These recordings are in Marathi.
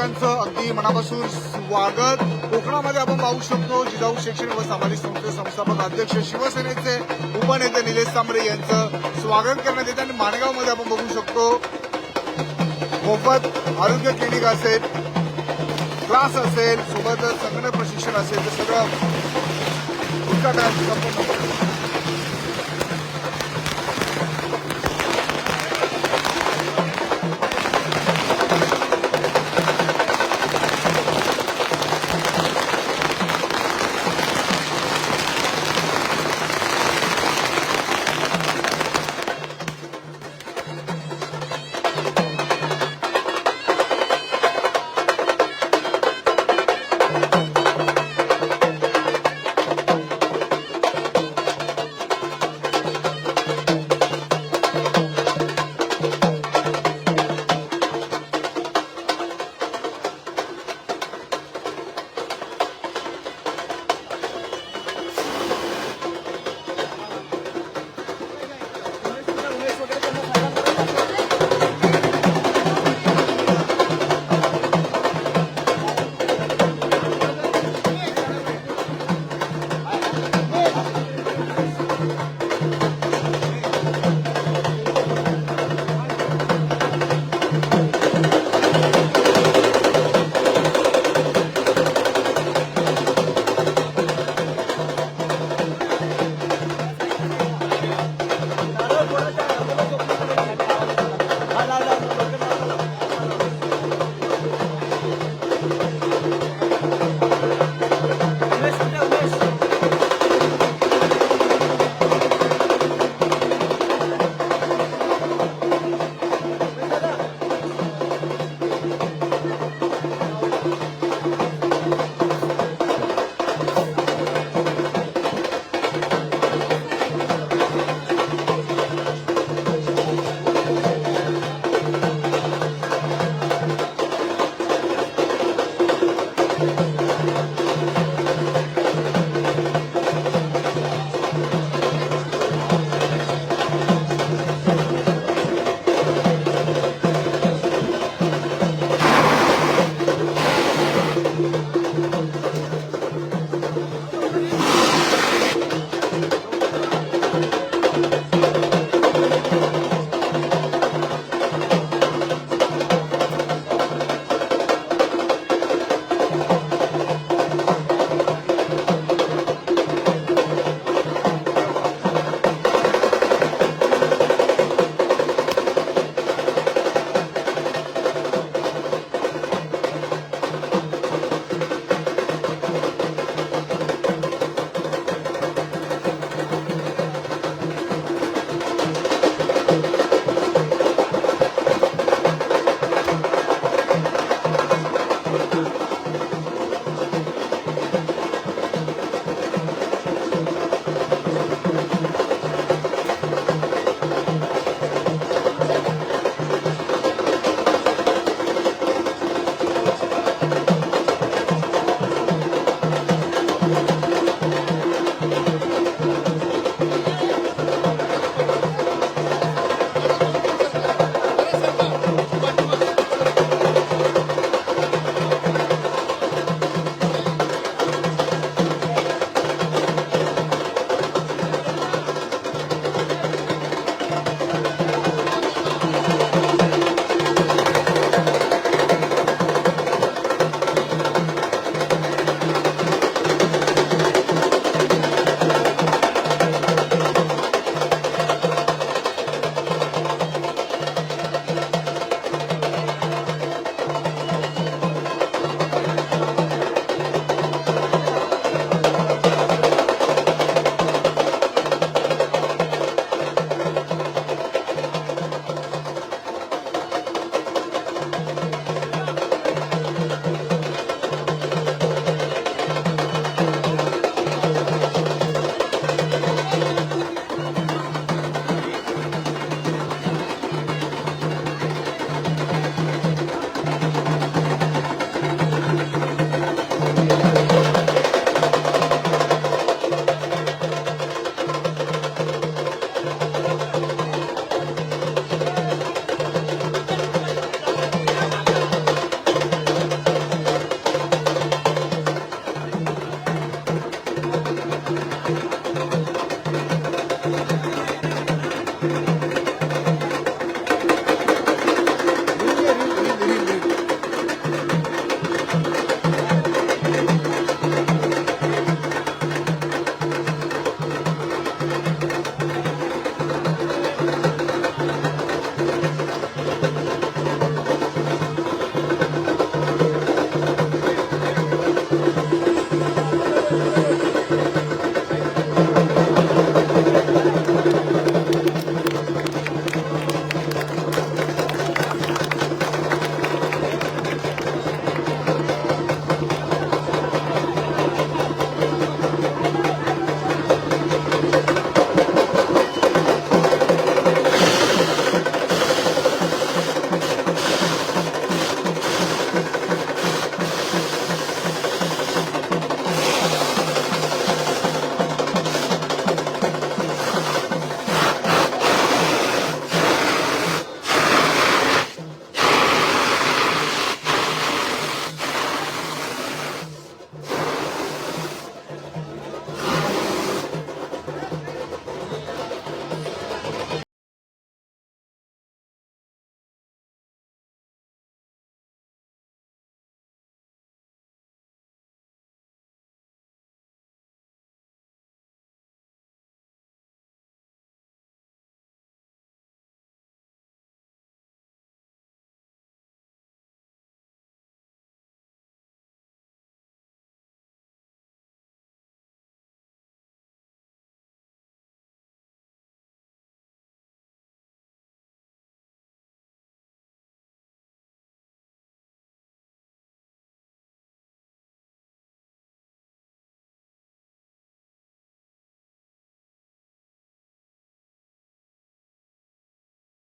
शिक्षकांचं अगदी मनापासून स्वागत. कोकणामध्ये आपण पाहू शकतो जिजाऊ शैक्षणिक व सामाजिक संस्थेचे संस्थापक अध्यक्ष शिवसेनेचे उपनेते निलेश तांबरे यांचं स्वागत करण्यात येतं. आणि माणगावमध्ये आपण बघू शकतो मोफत आरोग्य क्लिनिक असेल क्लास असेल सोबतच संगणक प्रशिक्षण असेल ते सगळं उद्घाटनाची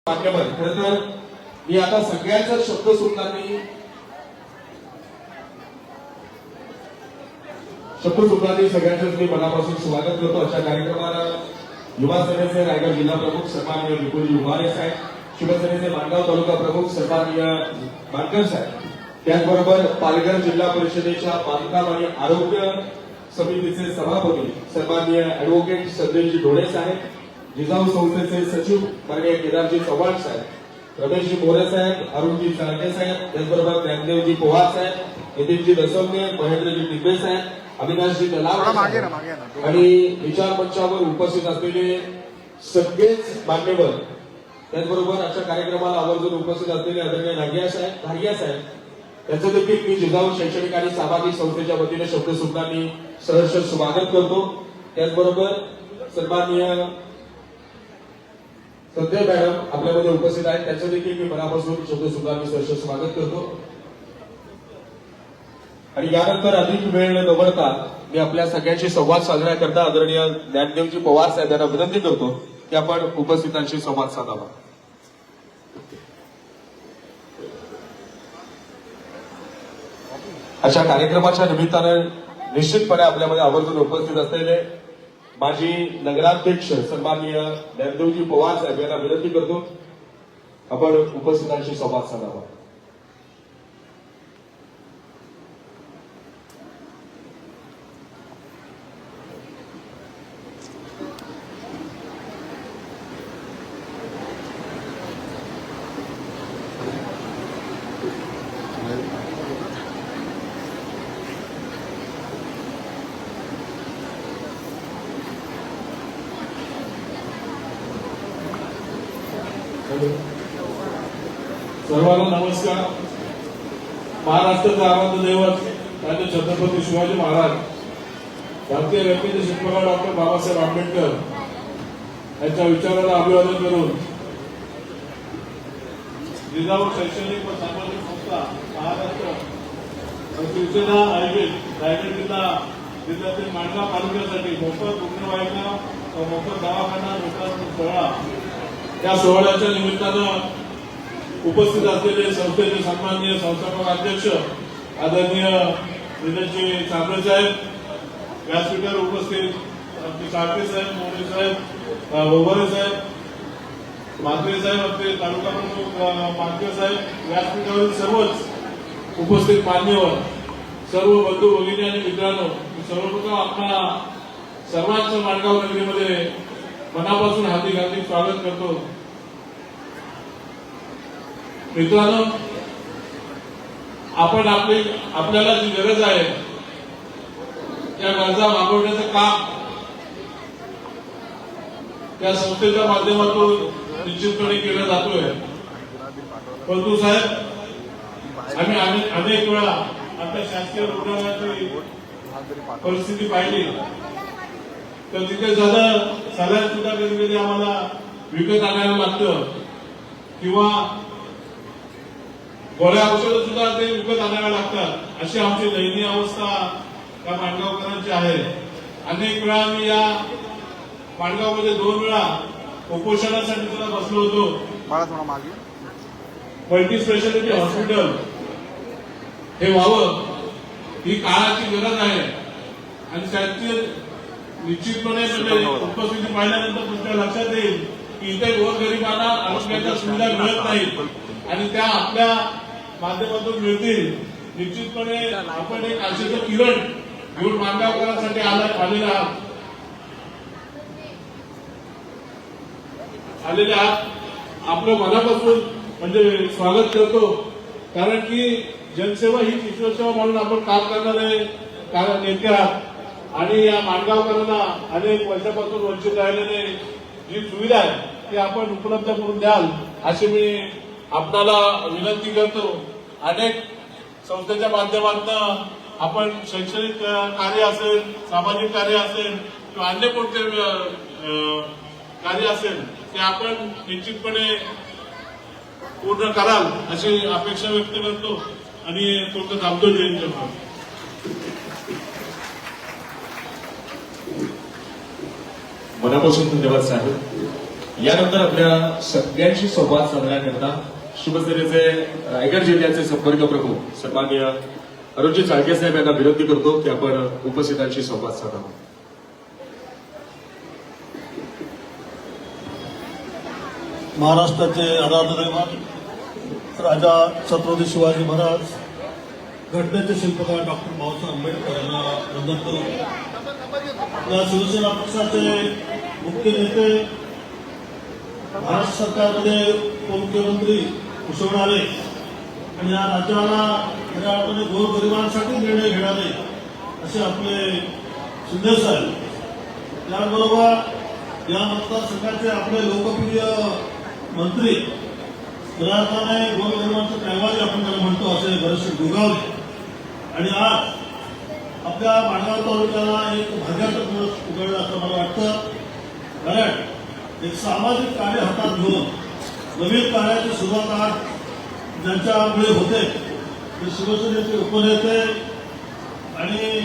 माध्यमात खर तर मी आता सगळ्यांचा शब्द सुटलांनी शब्द सुटलांनी सगळ्यांच्याच मी मनापासून स्वागत करतो. अशा कार्यक्रमाला युवा सेनेचे रायगड जिल्हा प्रमुख सन्माननीय विपुल उभारे साहेब शिवसेनेचे माणगाव तालुका प्रमुख सन्माननीय मानकर साहेब त्याचबरोबर पालघर जिल्हा परिषदेच्या बांधकाम आणि आरोग्य समितीचे सभापती सन्माननीय अॅडव्होकेट संदेशजी ढोळे साहेब जिजाऊ संस्थेचे सचिव माननीय केदारजी चव्हाण साहेब रमेशजी मोरे साहेब अरुणजी साळके साहेब त्याचबरोबर ज्ञानदेवजी पोहार साहेब नितीनजी दसवणे महेंद्रजी टिंबे साहेब अविनाशजी ना आणि विचार मंचावर उपस्थित असलेले सगळेच मान्यवर त्याचबरोबर अशा कार्यक्रमाला आवर्जून उपस्थित असलेले आदरणीय नागिया साहेब धारिया साहेब त्यांचं देखील मी जिजाऊ शैक्षणिक आणि सामाजिक संस्थेच्या वतीने शब्द सुद्धांनी सहर्ष स्वागत करतो. त्याचबरोबर सन्माननीय संजय मॅडम आपल्यामध्ये उपस्थित आहेत. त्याचं देखील मी मनापासून शब्द सुद्धांनी सहर्ष स्वागत करतो. आणि यानंतर अधिक वेळ न दवडता मी आपल्या सगळ्यांशी संवाद साधण्याकरता आदरणीय ज्ञानदेवजी पवार साहेब यांना विनंती करतो की आपण उपस्थितांशी संवाद साधावा. अशा कार्यक्रमाच्या निमित्तानं निश्चितपणे आपल्यामध्ये आवर्जून उपस्थित असलेले माझी नगराध्यक्ष सन्माननीय ज्ञानदेवजी पवार साहेब यांना विनंती करतो आपण उपस्थितांशी संवाद साधावा सर्वांना नमस्कार महाराष्ट्राचं आराध्य दैवत राज्य छत्रपती शिवाजी महाराज भारतीय व्यक्तीचे शिल्पकार डॉक्टर बाबासाहेब आंबेडकर यांच्या विचाराला अभिवादन करून जिजाऊ शैक्षणिक व सामाजिक संस्था महाराष्ट्र शिवसेना आयोजित रायगड जिल्हा जिल्ह्यातील मांडगाव तालुक्यासाठी मोफत रुग्णवाहिका व मोफत दवाखाना लोकांचा सोहळा. त्या सोहळ्याच्या निमित्तानं उपस्थित असलेले संस्थेचे सन्माननीय संस्थापक अध्यक्ष आदरणीय निलेशजी चांबळे साहेब व्यासपीठावर उपस्थित आमचे साळके साहेब मोरे साहेब अ, साहेब मात्रे साहेब आपले तालुका प्रमुख अ, साहेब व्यासपीठावरील सर्वच उपस्थित मान्यवर सर्व बंधू भगिनी आणि मित्रांनो सर्वप्रथम आपला सर्वांचं माणगाव नगरीमध्ये मनापासून हाती हार्दिक स्वागत करतो. मित्रांनो आपण आपली आपल्याला जी गरज आहे त्या गरजा मागवण्याचं काम त्या संस्थेच्या माध्यमातून निश्चितपणे केलं जातोय. परंतु साहेब आम्ही अनेक अनेक वेळा आता शासकीय रुग्णालयाची परिस्थिती पाहिली. तर तिथे झालं सगळ्यात सुद्धा कधी कधी आम्हाला विकत आणायला लागतं. किंवा गोळ्या औषधं सुद्धा ते विकत आणाव्या लागतात. अशी आमची दयनीय अवस्था या माणगावकरांची आहे. अनेक वेळा मी या माणगावमध्ये दोन वेळा उपोषणासाठी सुद्धा बसलो होतो. Multi speciality hospital. हे व्हावं ही काळाची गरज आहे. आणि त्याची निश्चितपणे म्हणजे उपस्थिती पाहिल्यानंतर तुमच्या लक्षात येईल की इथे गोरगरिबांना आरोग्याच्या सुविधा मिळत नाहीत. आणि त्या आपल्या माध्यमातून मिळतील. निश्चितपणे आपण एक आशेचं किरण घेऊन मानगावकरांसाठी आला- आलेला आहात. आलेले आहात. आपलं मनापासून म्हणजे स्वागत करतो. कारण की जनसेवा ही ईश्वरसेवा म्हणून आपण काम करणारे का- नेते आहात. आणि या माणगावकरांना अनेक वर्षापासून वंचित राहिलेले जी सुविधा आहे ती आपण उपलब्ध करून द्याल अशी मी आपणाला विनंती करतो अनेक संस्थेच्या माध्यमातून आपण शैक्षणिक कार्य असेल सामाजिक कार्य असेल किंवा अन्य कोणते कार्य असेल ते आपण निश्चितपणे पूर्ण कराल अशी अपेक्षा व्यक्त करतो आणि थोडं थांबतो जयंत मनापासून धन्यवाद साहेब. यानंतर आपल्या सगळ्यांशी संवाद साधण्याकरता शिवसेनेचे रायगड जिल्ह्याचे संपर्क प्रमुख सन्माननीय अरुणजी चाळके साहेब यांना विनंती करतो की आपण उपस्थितांशी संवाद साधावा. महाराष्ट्राचे आराधदैवत राजा छत्रपती शिवाजी महाराज घटनेचे शिल्पकार डॉक्टर बाबासाहेब आंबेडकर यांना वंदन करू या शिवसेना पक्षाचे मुख्य नेते महाराष्ट्र सरकारमध्ये उपमुख्यमंत्री घोषवणारे आणि या राज्याला खऱ्या अर्थाने गोरगरिबांसाठी निर्णय घेणारे असे आपले शिंदे साहेब. त्याचबरोबर या मतदारसंघाचे आपले लोकप्रिय मंत्री खऱ्या अर्थाने गोरगरिबांचे कैवारी आपण त्याला म्हणतो असे बरेचसे दुगावले आणि आज आपल्या माणगाव तालुक्याला एक भाग्याचा दिवस उघडला असं मला वाटतं. कारण एक सामाजिक कार्य हातात घेऊन नवीन कार्याची सुरुवात आज ज्यांच्यामुळे होते ते शिवसेनेचे उपनेते आणि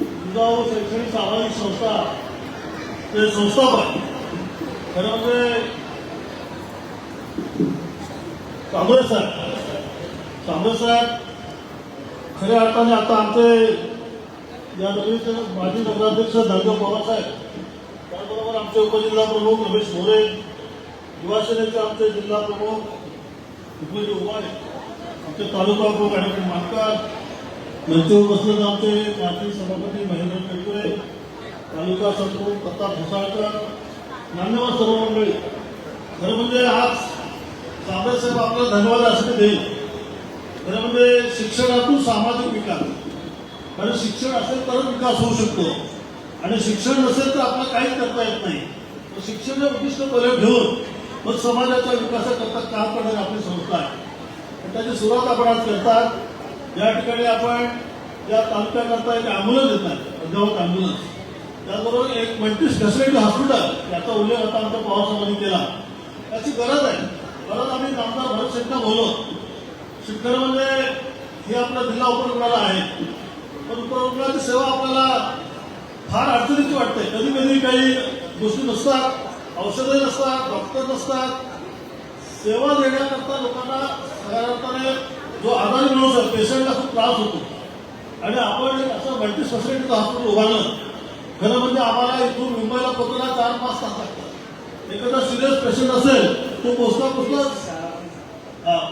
जिजाऊ शैक्षणिक सामाजिक संस्था ते संस्थापक. खरं म्हणजे कांबळे साहेब कांबळे साहेब खऱ्या अर्थाने आता आमचे या नगरीचे माजी नगराध्यक्ष धनदेव पवार साहेब त्याचबरोबर आमचे उपजिल्हा प्रमुख रमेश मोरे युवा सेनेचे आमचे जिल्हा प्रमुख उपाय उमारे आमचे तालुका प्रमुख ॲडव्होकेट मानकर मंचावर बसलेले आमचे माजी सभापती महेंद्र केळकुळे तालुका सरप्रमुख प्रताप भोसाळकर मान्यवर सर्व मंडळी खरं म्हणजे आज कांबळे साहेब धन्यवाद असं देईल. खरं म्हणजे शिक्षणातून सामाजिक विकास कारण शिक्षण असेल तरच विकास होऊ शकतो. आणि शिक्षण नसेल तर आपल्याला काहीच करता येत नाही. तर शिक्षण हे उद्दिष्ट पर्यंत घेऊन मग समाजाच्या विकासाकरता काम करणारी आपली संस्था आहे. त्याची सुरुवात आपण आज करतात. या ठिकाणी आपण या तालुक्याकरता एक अँब्युलन्स देतात अर्धवत अद्यावत अँब्युलन्स त्याचबरोबर एक मल्टी स्पेशालिटी हॉस्पिटल याचा उल्लेख आता आमच्या पवारसाहेबांनी केला. याची गरज आहे. परत आम्ही आमदार भरत शेट्टा बोललो. शिक्षण म्हणजे हे आपला जिल्हा उपरुग्णालय आहे. पण उपरुग्णालयाची सेवा आपल्याला फार अडचणीची वाटते. कधी कधी काही गोष्टी नसतात. औषधे नसतात डॉक्टर नसतात. सेवा देण्याकरता लोकांना खऱ्या अर्थाने जो आधार मिळू शकतो पेशंटला खूप त्रास होतो. आणि आपण असं मल्टी स्पेशालिटीचं हॉस्पिटल उभारलं. खरं म्हणजे आम्हाला इथून मुंबईला पोहोचायला चार पाच तास लागतात. एखादा सिरियस पेशंट असेल तो पोचता पोचता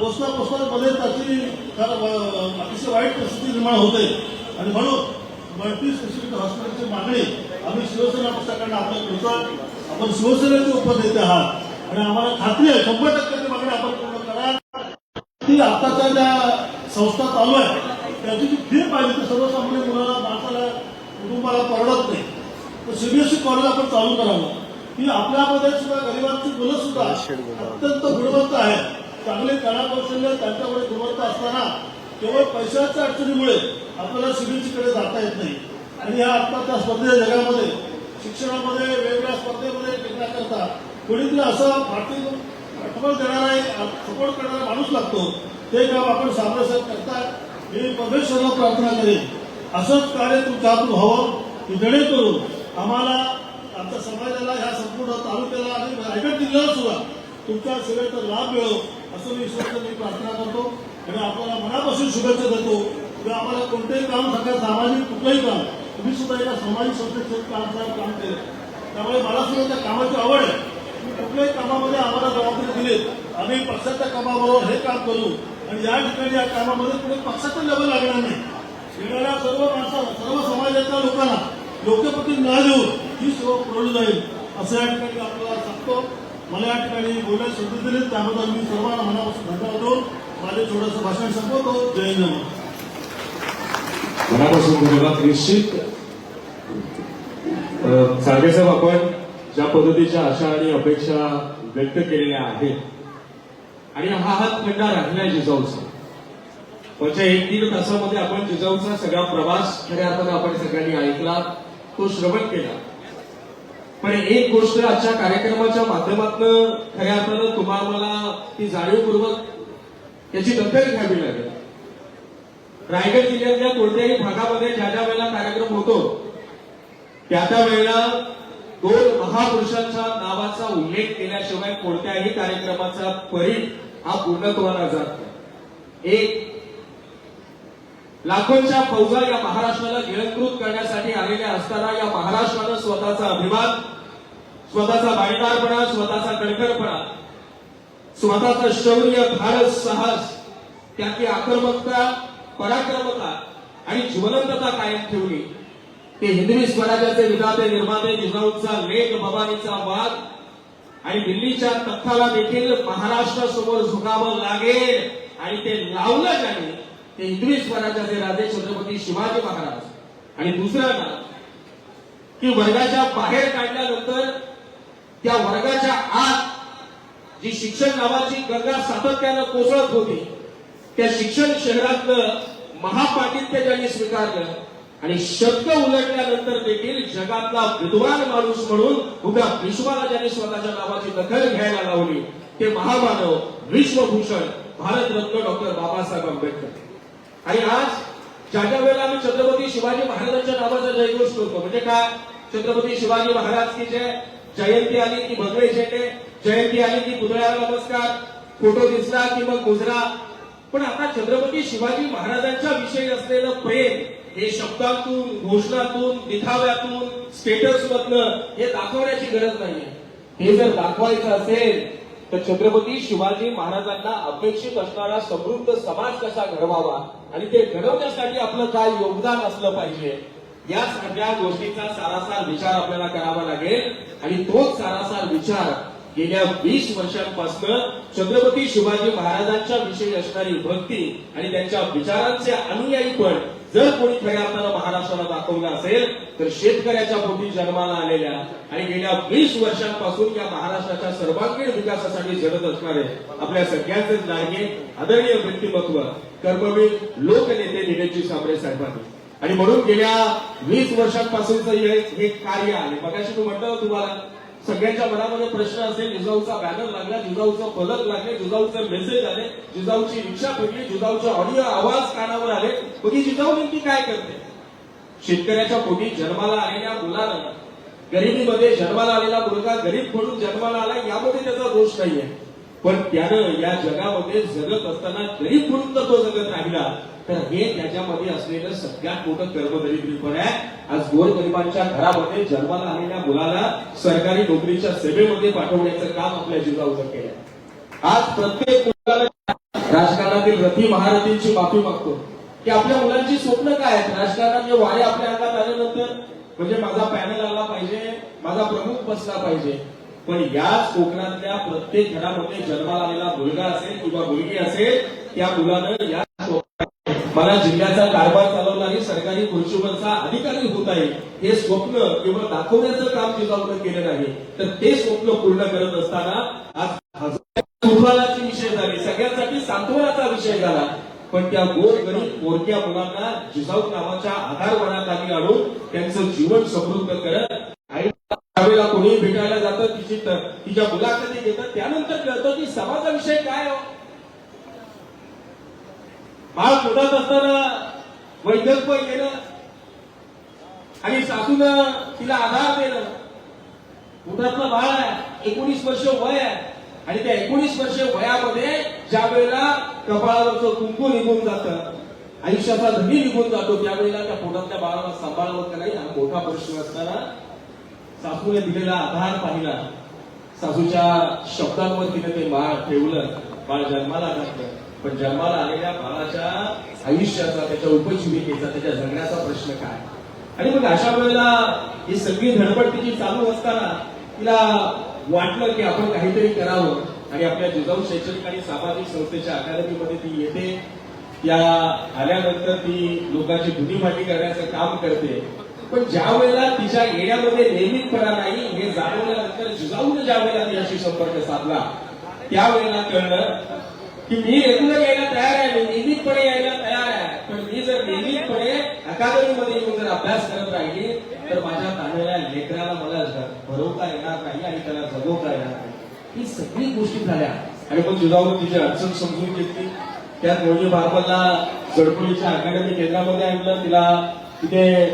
पोचता पोचता मध्ये त्याची अतिशय वाईट परिस्थिती निर्माण होते. आणि म्हणून मल्टी स्पेशालिटी हॉस्पिटलची मागणी आम्ही शिवसेना पक्षाकडनं आपल्याला करतोय आपण शिवसेनेचे उपनेते आहात. आणि आम्हाला खात्री आहे शंभर टक्के मागणी आपण पूर्ण करा ती आताच्या ज्या संस्था चालू आहे त्याची जी फी पाहिजे ती सर्वसामान्य मुलाला माणसाला कुटुंबाला परवडत नाही. तर सीबीएसई कॉलेज आपण चालू करावं. की आपल्यामध्ये सुद्धा गरिबांची मुलं सुद्धा अत्यंत गुणवंत आहेत. चांगले कलाकौशल्य त्यांच्याकडे गुणवत्ता असताना केवळ पैशाच्या अडचणीमुळे आपल्याला कडे जाता येत नाही. आणि या आत्ताच्या स्पर्धेच्या जगामध्ये कोणीतरी असं भारतीय पाठबळ देणारा एक सपोर्ट करणारा माणूस लागतो. ते काम आपण सामरस्यात करता. मी परमेश्वराला प्रार्थना करेन. असंच कार्य तुमच्या हातून व्हावं की जेणेकरून आम्हाला आमच्या समाजाला ह्या संपूर्ण तालुक्याला आणि रायगड जिल्ह्याला सुद्धा तुमच्या सेवेचा लाभ मिळो असं मी ईश्वराचं मी प्रार्थना करतो. आणि आपल्याला मनापासून शुभेच्छा देतो. की आम्हाला कोणतेही काम सगळ्या सामाजिक कुठलंही काम तुम्ही सुद्धा एका सामाजिक संस्थेत काम काम केलं. त्यामुळे मला सुद्धा त्या कामाची आवड आहे. कुठल्याही कामामध्ये आम्हाला जबाबदारी दिलीत. आम्ही पक्षाच्या कामाबरोबर हे काम करू. आणि या ठिकाणी या कामामध्ये कुठे पक्षाचं लेवल लागणार नाही. येणाऱ्या सर्व माणसाला सर्व समाजाच्या लोकांना लोकप्रती न देऊन ही सेवा पुरवली जाईल असं या ठिकाणी आपल्याला सांगतो. मला या ठिकाणी बोलण्यास संधी दिली त्याबद्दल मी सर्वांना मनापासून धन्यवाद देऊन माझे छोटंसं भाषण संपवतो. जय जय. मनापासून धन्यवाद. निश्चित. साहेब आपण ज्या पद्धतीच्या आशा आणि अपेक्षा व्यक्त केलेल्या आहेत. आणि हा हातखंडा राहिलाय जिजाऊचा. म्हणजे एक दीड तासामध्ये आपण जिजाऊचा सगळा प्रवास खऱ्या अर्थानं आपण सगळ्यांनी ऐकला तो श्रवण केला. पण एक गोष्ट आजच्या कार्यक्रमाच्या माध्यमातून खऱ्या अर्थानं तुम्हाला ती जाणीवपूर्वक याची दखल घ्यावी लागेल. रायगड जिल्ह्यातल्या कोणत्याही भागामध्ये ज्या ज्या वेळेला कार्यक्रम होतो त्या त्या वेळेला दोन महापुरुषांच्या नावाचा उल्लेख केल्याशिवाय कोणत्याही कार्यक्रमाचा परी हा पूर्णत्वाला जात नाही. एक लाखोंच्या फौजा या महाराष्ट्राला गिळंकृत करण्यासाठी आलेल्या असताना या महाराष्ट्रानं स्वतःचा अभिमान स्वतःचा बाणीदारपणा स्वतःचा कणखरपणा स्वतःचा शौर्य भारत साहस त्याची आक्रमकता पराक्रमता आणि ज्वलंतता कायम ठेवली. ते हिंदवी स्वराज्याचे विधाते निर्माते जिजाऊचा लेख भवानीचा वाद. आणि दिल्लीच्या तख्ताला देखील महाराष्ट्रासमोर झुकावं लागेल. आणि ते लावलं ज्याने ते हिंदवी स्वराज्याचे राजे छत्रपती शिवाजी महाराज. आणि दुसरं ना की वर्गाच्या बाहेर काढल्यानंतर त्या वर्गाच्या आत जी शिक्षण नावाची गंगा सातत्यानं कोसळत होती त्या शिक्षण शहरातलं महापाटित्य ज्यांनी स्वीकारलं आणि शब्द उलटल्यानंतर देखील जगातला विद्वान माणूस म्हणून उद्या विश्वाला ज्यांनी स्वतःच्या नावाची दखल घ्यायला लावली. ते महामानव विश्वभूषण भारतरत्न डॉक्टर बाबासाहेब आंबेडकर. आणि आज ज्या ज्या वेळेला आम्ही छत्रपती शिवाजी महाराजांच्या नावाचा जयघोष करतो म्हणजे काय? छत्रपती शिवाजी महाराज की जय जयंती आली की भगवे झेंडे जयंती आली की पुतळ्याला नमस्कार फोटो दिसला की मग गुजरा. पण आता छत्रपती शिवाजी महाराजांच्या विषयी असलेलं प्रेम हे शब्दातून घोषणातून दिखाव्यातून स्टेटस मधनं हे दाखवण्याची गरज नाहीये. हे जर दाखवायचं असेल तर छत्रपती शिवाजी महाराजांना अपेक्षित असणारा समृद्ध समाज कसा घडवावा आणि ते घडवण्यासाठी आपलं काय योगदान असलं पाहिजे या सगळ्या गोष्टीचा सारासार विचार आपल्याला करावा लागेल. आणि तोच सारासार विचार गेल्या वीस वर्षांपासून छत्रपती शिवाजी महाराजांच्या विषयी असणारी भक्ती आणि त्यांच्या विचारांचे अनुयायी पण जर कोणी खऱ्या अर्थानं महाराष्ट्राला दाखवलं असेल तर शेतकऱ्याच्या पोटी जन्माला आलेल्या आणि गेल्या वीस वर्षांपासून या महाराष्ट्राच्या सर्वांगीण विकासासाठी झडत असणारे आपल्या सगळ्यांचे लाडके आदरणीय व्यक्तिमत्व कर्मवीर लोकनेते निलेशजी साबळे साहेबांनी. आणि म्हणून गेल्या वीस वर्षांपासूनच हे कार्य आहे. मगाशी तू म्हटलं तुम्हाला सगळ्यांच्या मनामध्ये प्रश्न असेल जिजाऊचा बॅनर लागला जिजाऊचं फलक लागले जिजाऊचे मेसेज आले जिजाऊची रिक्षा फिरली जिजाऊचे ऑडिओ आवाज कानावर आले. मग ही जिजाऊ नेमकी काय करते? शेतकऱ्याच्या पोटी जन्माला आलेल्या मुलानं गरिबीमध्ये जन्माला आलेला मुलगा गरीब म्हणून जन्माला आला यामध्ये त्याचा दोष नाहीये. पण त्यानं या जगामध्ये जगत असताना गरीब म्हणून तर तो जगत राहिला. तर हे त्याच्यामध्ये असलेलं सगळ्यात मोठं कर्मदरिद्रीपण आहे. आज गोरगरिबांच्या घरामध्ये जन्माला आलेल्या मुलाला सरकारी नोकरीच्या सेवेमध्ये पाठवण्याचं काम आपल्या जिल्हा केलं आज प्रत्येक मुलाला राजकारणातील रथी महारथींची माफी मागतो. की आपल्या मुलांची स्वप्न काय आहेत? राजकारणात जे वारे आपल्या हातात आल्यानंतर म्हणजे माझा पॅनल आला पाहिजे माझा प्रमुख बसला पाहिजे. पण याच कोकणातल्या प्रत्येक घरामध्ये जन्माला आलेला मुलगा असेल किंवा मुलगी असेल त्या मुलानं या मला जिल्ह्याचा कारभार चालवणारी सरकारी खुर्चीवरचा अधिकारी होत आहे हे स्वप्न केवळ दाखवण्याचं काम जिजाऊनं केलं नाही तर ते स्वप्न पूर्ण करत असताना आज विषय झाले. सगळ्यांसाठी सांत्वनाचा विषय झाला. पण त्या गोर गरीब पोरक्या मुलांना जिजाऊ नावाच्या आधारवनाखाली आणून त्यांचं जीवन समृद्ध करत आई त्यावेळेला कोणी भेटायला जातं तिची तिच्या मुलाखती घेतात. त्यानंतर कळतं की समाजाविषयी काय बाळ पोटात असताना वैद्यत्व येणं आणि सासून तिला आधार देणं पोटातलं बाळ आहे. एकोणीस वर्ष वय आहे. आणि त्या एकोणीस वर्ष वयामध्ये ज्या वेळेला कपाळावरचं कुंकू निघून जातं आयुष्याचा धनी निघून जातो त्यावेळेला त्या पोटातल्या बाळाला सांभाळावं का नाही? हा मोठा प्रश्न असताना सासूने दिलेला आधार पाहिला. सासूच्या शब्दांवर तिने ते बाळ ठेवलं. बाळ जन्माला घातलं पण जन्माला आलेल्या बाळाच्या आयुष्याचा त्याच्या उपजीविकेचा त्याच्या जगण्याचा प्रश्न काय? आणि मग अशा वेळेला ही सगळी धडपड तिची चालू असताना तिला वाटलं की आपण काहीतरी करावं आणि आपल्या जिजाऊ शैक्षणिक आणि सामाजिक संस्थेच्या अकादमीमध्ये ती येते. त्या आल्यानंतर ती लोकांची धुनीमाटी करण्याचं काम करते. पण ज्या वेळेला तिच्या येण्यामध्ये नियमितपणा नाही हे जाणवल्यानंतर जिजाऊने ज्या वेळेला तिच्याशी संपर्क साधला त्यावेळेला कळलं की मी रेग्युलर यायला तयार आहे मी नियमितपणे यायला तयार आहे. पण मी जर नियमितपणे अकादमीमध्ये येऊन जर अभ्यास करत राहिली तर माझ्या तांदळ्या लेकराला मला भरवता येणार नाही आणि त्याला जगवता येणार नाही. ही सगळी गोष्टी झाल्या. आणि मग जिजाऊने तिची अडचण समजून घेतली. त्यात मोजी बारबलला जडपोलीच्या अकादमी केंद्रामध्ये आणलं. तिला तिथे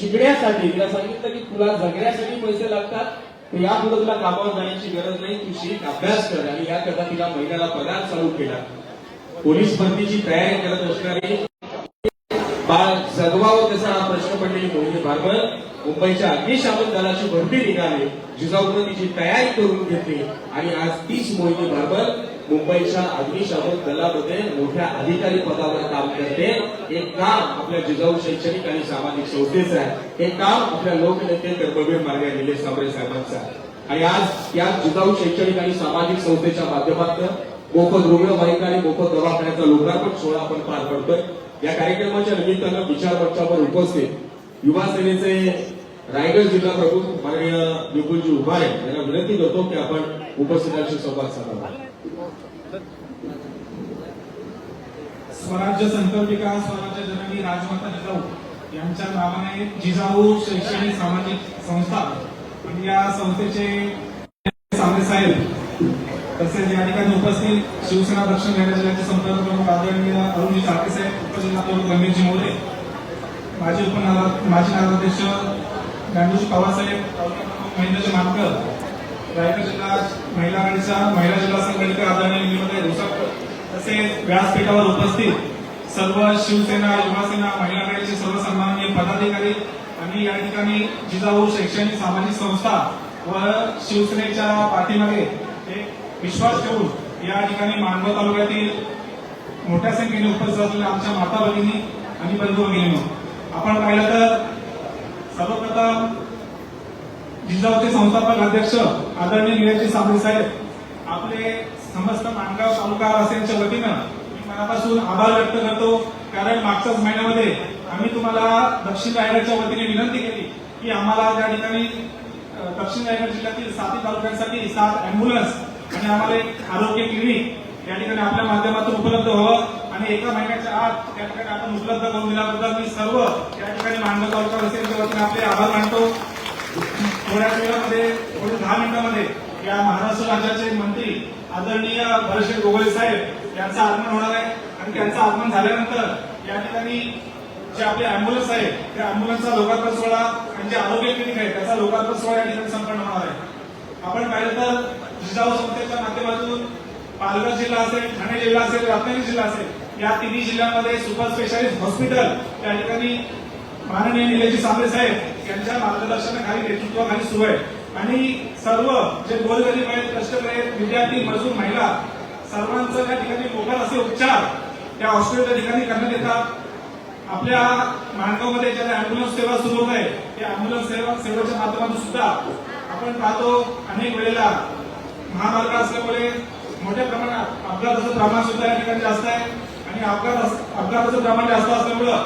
शिकण्यासाठी तिला सांगितलं की तुला जगण्यासाठी पैसे लागतात. या यापुढे तुला कामावर जाण्याची गरज नाही. तू शिक अभ्यास कर आणि याकरता तिला महिन्याला पगार चालू केला. पोलीस भरतीची तयारी करत असणारी बाळ जगवावं त्याचा हा प्रश्न पडलेली मोहिनी बारबल मुंबईच्या अग्निशामक दलाची भरती निघाली. जिजाऊनं तिची तयारी करून घेतली आणि आज तीच मोहिनी बारबल मुंबईच्या अग्निशामक दलामध्ये मोठ्या अधिकारी पदावर काम करते. हे काम आपल्या जिजाऊ शैक्षणिक आणि सामाजिक संस्थेचं आहे. हे काम आपल्या लोकनेते कर्मवीर मार्गे निलेश साबळे साहेबांचं आहे. आणि आज या जिजाऊ शैक्षणिक आणि सामाजिक संस्थेच्या माध्यमातून मोफत रुग्णवाहिका आणि मोफत दवाखान्याचा लोकार्पण सोहळा आपण पार पडतोय. या कार्यक्रमाच्या निमित्तानं विचार मंचावर उपस्थित युवा सेनेचे रायगड जिल्हा प्रमुख माननीय विपुलजी उभारे यांना विनंती करतो की आपण उपस्थितांशी संवाद साधावा. स्वराज्य संकल्पिका स्वराज्य जननी राजमाता जिजाऊ यांच्या नावाने जिजाऊ शैक्षणिक सामाजिक संस्था आणि या संस्थेचे सामने साहेब तसेच या ठिकाणी उपस्थित शिवसेना दक्षिण मराठा जिल्ह्याचे संपर्क प्रमुख आदरणीय अरुणजी सारखे साहेब उपजिल्हा प्रमुख रमेशजी मोरे माजी उपनगर माजी नगराध्यक्ष गांधीजी पवारसाहेब तालुका प्रमुख महेंद्रजी मानकर रायगड जिल्हा महिला आघाडीच्या महिला जिल्हा संघटनेचे आदरणीय तसेच व्यासपीठावर उपस्थित सर्व शिवसेना युवासेना महिला आघाडीचे सर्व सन्माननीय पदाधिकारी आणि या ठिकाणी जिजाऊ शैक्षणिक सामाजिक संस्था व शिवसेनेच्या पाठीमागे एक विश्वास ठेवून या ठिकाणी मानगाव तालुक्यातील मोठ्या संख्येने उपस्थित असलेल्या आमच्या माता भगिनी आणि बंधू भगिनी आपण पाहिलं तर सर्वप्रथम जिजाऊचे संस्थापक अध्यक्ष आदरणीय निरजी साबळे साहेब आपले समस्त माणगाव तालुका वासियांच्या वतीनं मी मनापासून आभार व्यक्त करतो. कारण मागच्याच महिन्यामध्ये आम्ही तुम्हाला दक्षिण रायगडच्या वतीने विनंती केली की आम्हाला त्या ठिकाणी दक्षिण रायगड जिल्ह्यातील साती तालुक्यांसाठी सात अँब्युलन्स आणि आम्हाला एक आरोग्य क्लिनिक या ठिकाणी आपल्या माध्यमातून उपलब्ध व्हावं आणि एका महिन्याच्या आत त्या ठिकाणी आपण उपलब्ध करून दिल्याबद्दल मी सर्व या ठिकाणी मांडव तालुका वासियांच्या वतीने आपले आभार मानतो. थोड्याच वेळामध्ये थोडे दहा मिनिटांमध्ये या महाराष्ट्र राज्याचे मंत्री आदरणीय भरशेठ गोगोले साहेब यांचं आगमन होणार आहे आणि त्यांचं आगमन झाल्यानंतर या ठिकाणी जे आपले अँब्युलन्स आहे त्या अँब्युलन्सचा लोकार्पण सोहळा आणि जे आरोग्य क्लिनिक आहे त्याचा लोकार्पण सोहळा या ठिकाणी संपन्न होणार आहे. आपण पाहिलं तर जिजाऊ संस्थेच्या माध्यमातून पालघर जिल्हा असेल ठाणे जिल्हा असेल रत्नागिरी जिल्हा असेल या तिन्ही जिल्ह्यांमध्ये सुपर स्पेशालिस्ट हॉस्पिटल या ठिकाणी माननीय निलेशजी साबळे साहेब यांच्या मार्गदर्शनाखाली नेतृत्वाखाली सुरू आहे. आणि सर्व जे गोरगरीब आहेत कष्टकरी आहेत विद्यार्थी मजूर महिला सर्वांचं त्या ठिकाणी मोफत असे उपचार त्या हॉस्पिटलच्या ठिकाणी करण्यात येतात. आपल्या माणगावमध्ये ज्या अँब्युलन्स सेवा सुरू होत आहे त्या अँब्युलन्स सेवा सेवेच्या माध्यमातून सुद्धा आपण पाहतो अनेक वेळेला महामार्ग असल्यामुळे मोठ्या प्रमाणात अपघाताचं प्रमाण सुद्धा या ठिकाणी जास्त आहे आणि अपघात अपघाताचं प्रमाण जास्त असल्यामुळं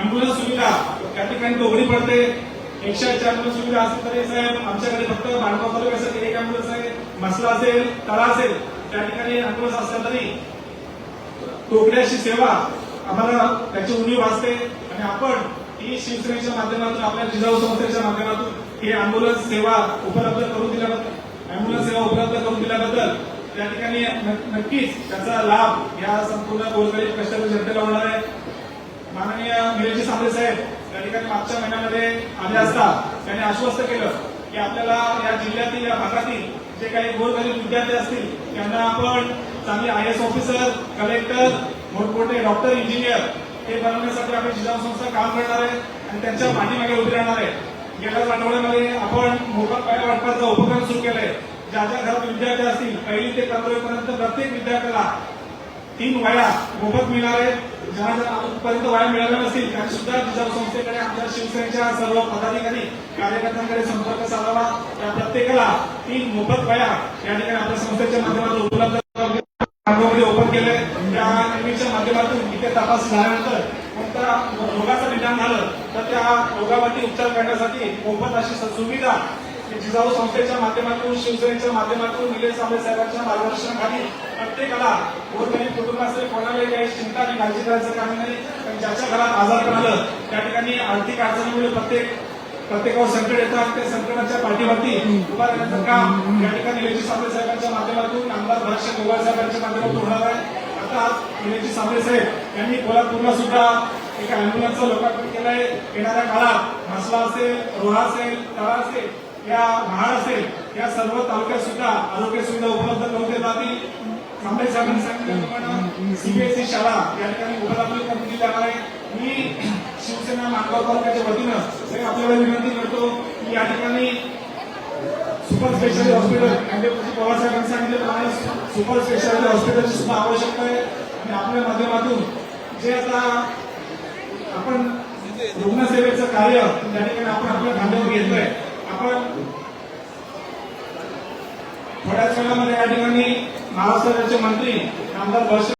अँब्युलन्स सुविधा त्या ठिकाणी तोगडी पडते. एकशे आठची अँब्युलन्स सुविधा असेल तरी साहेब आमच्याकडे फक्त बांधकाम तालुक्यासाठी एक अँब्युलन्स आहे मसला असेल तळा असेल त्या ठिकाणी ऍम्ब्युलन्स असल्या तरी टोकड्याची सेवा आम्हाला त्याची उणीव भासते. आणि आपण ही शिवसेनेच्या माध्यमातून आपल्या जिजाऊ संस्थेच्या माध्यमातून ही अँब्युलन्स सेवा उपलब्ध करून दिल्याबद्दल अँब्युलन्स सेवा उपलब्ध करून दिल्याबद्दल त्या ठिकाणी नक्कीच त्याचा लाभ या संपूर्ण गोरगरीब कष्टाच्या जनतेला होणार आहे. माननीय निलेजी सांबरे साहेब त्या ठिकाणी मागच्या महिन्यामध्ये आले असता त्यांनी आश्वस्त केलं की आपल्याला या जिल्ह्यातील या भागातील जे काही गोरगरीब विद्यार्थी असतील त्यांना आपण चांगले आय एस ऑफिसर कलेक्टर मोठमोठे डॉक्टर इंजिनियर हे बनवण्यासाठी आपली जिल्हा संस्था काम करणार आहे आणि त्यांच्या पाठीमागे उभी राहणार आहे. गेल्याच आठवड्यामध्ये आपण मोफत पाया वाटपाचा उपक्रम सुरू केलाय. ज्या ज्या घरात विद्यार्थी असतील पहिली ते पंधरावीपर्यंत प्रत्येक विद्यार्थ्याला तीन वया मोफत मिळणार आहेत ज्यांना जर आजपर्यंत वाया मिळाल्या नसतील त्यांनी सुद्धा जिजाऊ संस्थेकडे आमच्या शिवसेनेच्या सर्व पदाधिकारी कार्यकर्त्यांकडे संपर्क साधावा. त्या प्रत्येकाला तीन मोफत वया या ठिकाणी आपल्या संस्थेच्या माध्यमातून उपलब्ध ओपन केलंय त्या नेहमीच्या माध्यमातून इथे तपास झाल्यानंतर कोणत्या रोगाचं निदान झालं तर त्या रोगावरती उपचार करण्यासाठी मोफत अशी सुविधा जिजाऊ संस्थेच्या माध्यमातून शिवसेनेच्या माध्यमातून निलेश सांबळे साहेबांच्या मार्गदर्शनाखाली प्रत्येकाला गोरगरीब कुटुंब असेल कोणालाही काही चिंता आणि काळजी करायचं काम नाही पण ज्याच्या घरात आजार आलं त्या ठिकाणी आर्थिक अडचणीमुळे प्रत्येक प्रत्येकावर संकट येतात त्या संकटाच्या पाठीवरती उभा राहण्याचं काम या ठिकाणी निलेश सांबळे साहेबांच्या माध्यमातून आमदार भरत गोगाळ साहेबांच्या माध्यमातून होणार आहे. आता निलेश सांबळे साहेब यांनी कोल्हापूरला सुद्धा एका अँब्युलन्सचं लोकार्पण केलंय. येणाऱ्या काळात म्हसला असेल रोहा असेल तळा असेल या महाड असेल या सर्व तालुक्यात सुद्धा आरोग्य सुविधा उपलब्ध करून देत जातील सांबळे साहेबांनी सांगितल्याप्रमाणे सीबीएसई शाळा या ठिकाणी उपलब्ध करून दिली जाणार आहे. मी शिवसेना नांदगाव तालुक्याच्या वतीनं आपल्याला विनंती करतो की या ठिकाणी सुपर स्पेशालिटी हॉस्पिटल म्हणजे पवार साहेबांनी सांगितल्याप्रमाणे सुपर स्पेशालिटी हॉस्पिटलची सुद्धा आवश्यकता आहे. आणि आपल्या माध्यमातून जे आता आपण रुग्णसेवेचं कार्य त्या ठिकाणी आपण आपल्या खांद्यावर घेतलंय आपण थोड्याच वेळामध्ये या ठिकाणी महाराष्ट्राचे मंत्री आमदार बळशे